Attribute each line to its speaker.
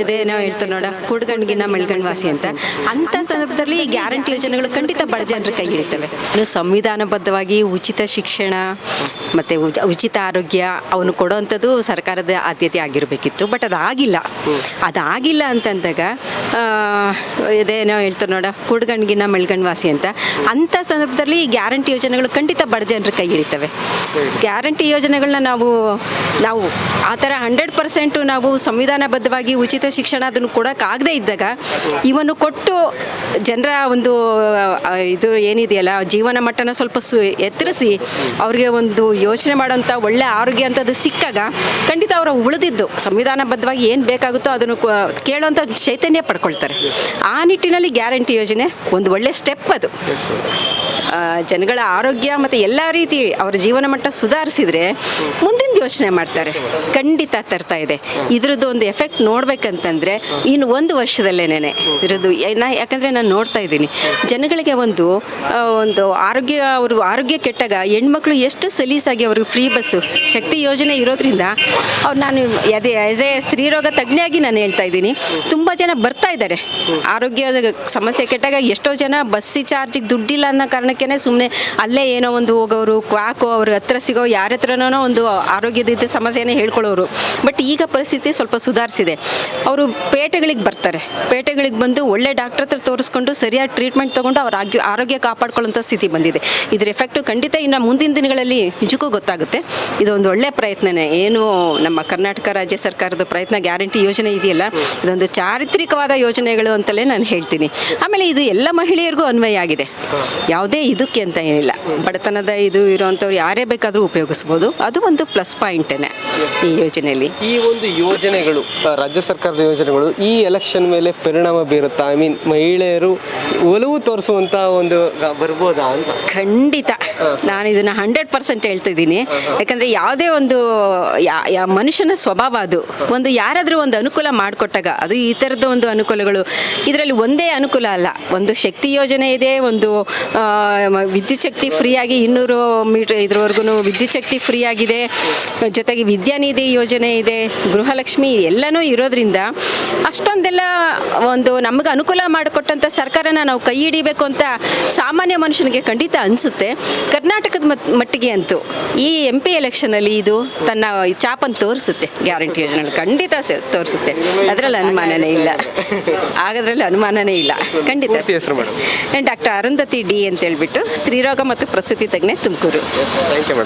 Speaker 1: ಇದೇನೋ ಹೇಳ್ತಾರೆ ನೋಡ, ಕುಡ್ಗಣ್ಗಿನ ಮೆಳ್ಗಣ್ ವಾಸಿ ಅಂತ. ಅಂಥ ಸಂದರ್ಭದಲ್ಲಿ ಗ್ಯಾರಂಟಿ ಯೋಜನೆಗಳು ಖಂಡಿತ ಬಡ ಜನರ ಕೈ ಹಿಡಿತವೆ. ಸಂವಿಧಾನಬದ್ಧವಾಗಿ ಉಚಿತ ಶಿಕ್ಷಣ ಮತ್ತು ಉಚಿತ ಆರೋಗ್ಯ ಅವನು ಕೊಡೋವಂಥದ್ದು ಸರ್ಕಾರದ ಆದ್ಯತೆ ಆಗಿರಬೇಕಿತ್ತು. ಬಟ್ ಅದಾಗಿಲ್ಲ. ಅದಾಗಿಲ್ಲ ಅಂತಂದಾಗ ಇದೇನೋ ಹೇಳ್ತಾರೆ ನೋಡ, ಕುಡ್ಗಣ್ಗಿನ ಮೆಳ್ಗಣ್ ವಾಸಿ ಅಂತ. ಅಂಥ ಸಂದರ್ಭದಲ್ಲಿ ಗ್ಯಾರಂಟಿ ಯೋಜನೆಗಳು ಖಂಡಿತ ಬಡ ಜನರ ಕೈ ಹಿಡಿತವೆ. ಗ್ಯಾರಂಟಿ ಯೋಜನೆಗಳನ್ನ ನಾವು ನಾವು ಆ ಥರ ಹಂಡ್ರೆಡ್ ಪರ್ಸೆಂಟು ನಾವು ಸಂವಿಧಾನಬದ್ಧವಾಗಿ ಉಚಿತ ಶಿಕ್ಷಣ ಅದನ್ನು ಕೊಡೋಕ್ಕಾಗದೇ ಇದ್ದಾಗ ಇವನ್ನು ಕೊಟ್ಟು ಜನರ ಒಂದು ಇದು ಏನಿದೆಯಲ್ಲ, ಜೀವನ ಮಟ್ಟನ ಸ್ವಲ್ಪ ಸು, ಎತ್ತರಿಸಿ ಅವ್ರಿಗೆ ಒಂದು ಯೋಚನೆ ಮಾಡೋಂಥ ಒಳ್ಳೆ ಆರೋಗ್ಯ ಅಂತದ್ದು ಸಿಕ್ಕಾಗ ಖಂಡಿತ ಅವರ ಉಳಿದಿದ್ದು. ಸಂವಿಧಾನಬದ್ಧವಾಗಿ ಏನು ಬೇಕಾಗುತ್ತೋ ಅದನ್ನು ಕೇಳುವಂಥ ಚೈತನ್ಯ ಪಡ್ಕೊಳ್ತಾರೆ. ಆ ನಿಟ್ಟಿನಲ್ಲಿ ಗ್ಯಾರಂಟಿ ಯೋಜನೆ ಒಂದು ಒಳ್ಳೆ ಸ್ಟೆಪ್ ಅದು. ಜನಗಳ ಆರೋಗ್ಯ ಮತ್ತು ಎಲ್ಲ ರೀತಿ ಅವರ ಜೀವನ ಮಟ್ಟ ಸುಧಾರಿಸಿದರೆ ಮುಂದಿನ ಯೋಚನೆ ಮಾಡ್ತಾರೆ. ಖಂಡಿತ ತರ್ತಾ ಇದೆ. ಇದ್ರದ್ದು ಒಂದು ಎಫೆಕ್ಟ್ ನೋಡ್ಬೇಕಂತಂದ್ರೆ ಇನ್ನು ಒಂದು ವರ್ಷದಲ್ಲೇನೆ ಇರೋದು. ಯಾಕಂದರೆ ನಾನು ನೋಡ್ತಾ ಇದ್ದೀನಿ. ಜನಗಳಿಗೆ ಒಂದು ಒಂದು ಆರೋಗ್ಯ, ಅವರು ಆರೋಗ್ಯ ಕೆಟ್ಟಾಗ ಹೆಣ್ಮಕ್ಳು ಎಷ್ಟು ಸಲೀಸಾಗಿ ಅವ್ರಿಗೆ ಫ್ರೀ ಬಸ್ಸು, ಶಕ್ತಿ ಯೋಜನೆ ಇರೋದ್ರಿಂದ ಅವ್ರು ನಾನು ಅದೇ ಆ್ಯಸ್ ಎ ಸ್ತ್ರೀರೋಗ ತಜ್ಞೆಯಾಗಿ ನಾನು ಹೇಳ್ತಾ ಇದ್ದೀನಿ. ತುಂಬ ಜನ ಬರ್ತಾ ಇದ್ದಾರೆ. ಆರೋಗ್ಯದ ಸಮಸ್ಯೆ ಕೆಟ್ಟಾಗ ಎಷ್ಟೋ ಜನ ಬಸ್ಸಿ ಚಾರ್ಜಿಗೆ ದುಡ್ಡಿಲ್ಲ ಅನ್ನೋ ಕಾರಣಕ್ಕೇ ಸುಮ್ಮನೆ ಅಲ್ಲೇ ಏನೋ ಒಂದು ಹೋಗೋರು, ಕ್ವಾಕೋ ಅವ್ರ ಹತ್ರ ಸಿಗೋ, ಯಾರ ಹತ್ರನೋ ಒಂದು ಆರೋಗ್ಯದ ಸಮಸ್ಯೆನೇ ಹೇಳ್ಕೊಳ್ಳೋರು. ಬಟ್ ಈಗ ಪರಿಸ್ಥಿತಿ ಸ್ವಲ್ಪ ಸುಧಾರಿಸಿದೆ. ಅವರು ಪೇಟೆಗಳಿಗೆ ಬರ್ತಾರೆ. ಪೇಟೆಗಳಿಗೆ ಬಂದು ಒಳ್ಳೆ ಡಾಕ್ಟರ್ ಹತ್ರ ತೋರಿಸ್ಕೊಂಡು ಸರಿಯಾದ ಟ್ರೀಟ್ಮೆಂಟ್ ತೊಗೊಂಡು ಅವ್ರ ಆರೋಗ್ಯ ಆರೋಗ್ಯ ಕಾಪಾಡ್ಕೊಳ್ಳೋಂಥ ಸ್ಥಿತಿ ಬಂದಿದೆ. ಇದ್ರ ಎಫೆಕ್ಟು ಖಂಡಿತ ಇನ್ನು ಮುಂದಿನ ದಿನಗಳಲ್ಲಿ ನಿಜಕ್ಕೂ ಗೊತ್ತಾಗುತ್ತೆ. ಇದೊಂದು ಒಳ್ಳೆ ಪ್ರಯತ್ನನೇ. ಏನು ನಮ್ಮ ಕರ್ನಾಟಕ ರಾಜ್ಯ ಸರ್ಕಾರದ ಪ್ರಯತ್ನ, ಗ್ಯಾರಂಟಿ ಯೋಜನೆ ಇದೆಯಲ್ಲ, ಇದೊಂದು ಚಾರಿತ್ರಿಕವಾದ ಯೋಜನೆಗಳು ಅಂತಲೇ ನಾನು ಹೇಳ್ತೀನಿ. ಆಮೇಲೆ ಇದು ಎಲ್ಲ ಮಹಿಳೆಯರಿಗೂ ಅನ್ವಯ ಆಗಿದೆ. ಯಾವುದೇ ಇದಕ್ಕೆ ಅಂತ ಏನಿಲ್ಲ. ಬಡತನದ ಇದು ಇರೋವಂಥವ್ರು ಯಾರೇ ಬೇಕಾದರೂ ಉಪಯೋಗಿಸ್ಬೋದು. ಅದು ಒಂದು ಪ್ಲಸ್ ಪಾಯಿಂಟೇನೆ ಈ ಯೋಜನೆಯಲ್ಲಿ.
Speaker 2: ಈ ಒಂದು ಯೋಜನೆಗಳು ರಾಜ್ಯ ರಾಜ್ಯ ಸರ್ಕಾರದ ಯೋಜನೆಗಳು ಈ ಎಲೆಕ್ಷನ್ ಮೇಲೆ ಪರಿಣಾಮ ಬೀರುತ್ತಾ? ಐ ಮೀನ್ ಮಹಿಳೆಯರು ಒಲವು ತೋರಿಸುವಂತ ಒಂದು ಗ- ಬರ್ಬೋದಾ ಅಂತ?
Speaker 1: ಖಂಡಿತ. ನಾನು ಇದನ್ನ ಹಂಡ್ರೆಡ್ ಪರ್ಸೆಂಟ್ ಹೇಳ್ತಿದ್ದೀನಿ ಯಾಕಂದ್ರೆ ಯಾವುದೇ ಒಂದು ಯಾ ಯಾ ಮನುಷ್ಯನ ಸ್ವಭಾವ ಅದು. ಒಂದು ಯಾರಾದರೂ ಒಂದು ಅನುಕೂಲ ಮಾಡಿಕೊಟ್ಟಾಗ ಅದು ಈ ಥರದ ಒಂದು ಅನುಕೂಲಗಳು. ಇದರಲ್ಲಿ ಒಂದೇ ಅನುಕೂಲ ಅಲ್ಲ. ಒಂದು ಶಕ್ತಿ ಯೋಜನೆ ಇದೆ ಒಂದು ಆ, ಮ- ವಿದ್ಯುತ್ ಶಕ್ತಿ ಫ್ರೀಯಾಗಿ ಇನ್ನೂರು ಮೀಟರ್ ಇದ್ರವರೆಗೂ ವಿದ್ಯುತ್ ಶಕ್ತಿ ಫ್ರೀ ಆಗಿದೆ. ಜೊತೆಗೆ ವಿದ್ಯಾನಿಧಿ ಯೋಜನೆ ಇದೆ ಗೃಹಲಕ್ಷ್ಮಿ ಎಲ್ಲನೂ ಇರೋದ್ರಿಂದ ಅಷ್ಟೊಂದೆಲ್ಲ ಒಂದು ನಮಗೆ ಅನುಕೂಲ ಮಾಡಿಕೊಟ್ಟಂಥ ಸರ್ಕಾರನ ನಾವು ಕೈ ಹಿಡಿಬೇಕು ಅಂತ ಸಾಮಾನ್ಯ ಮನುಷ್ಯನಿಗೆ ಖಂಡಿತ ಅನಿಸುತ್ತೆ. ಕರ್ನಾಟಕದ ಮಟ್ಟಿಗೆ ಅಂತೂ ಈ ಎಂ ಪಿ ಎಲೆಕ್ಷನಲ್ಲಿ ಇದು ತನ್ನ ಚಾಪನ್ನು ತೋರಿಸುತ್ತೆ ಗ್ಯಾರಂಟಿ ಯೋಜನೆ ಖಂಡಿತ ತೋರಿಸುತ್ತೆ. ಅದರಲ್ಲಿ ಅನುಮಾನನೇ ಇಲ್ಲ. ಆಗದ್ರಲ್ಲಿ ಅನುಮಾನನೇ ಇಲ್ಲ. ಖಂಡಿತ ಡಾಕ್ಟರ್ ಅರುಂಧತಿ ಡಿ ಅಂತ ಹೇಳ್ಬಿಟ್ಟು ಸ್ತ್ರೀರೋಗ ಮತ್ತು ಪ್ರಸೂತಿ ತಜ್ಞೆ ತುಮಕೂರು.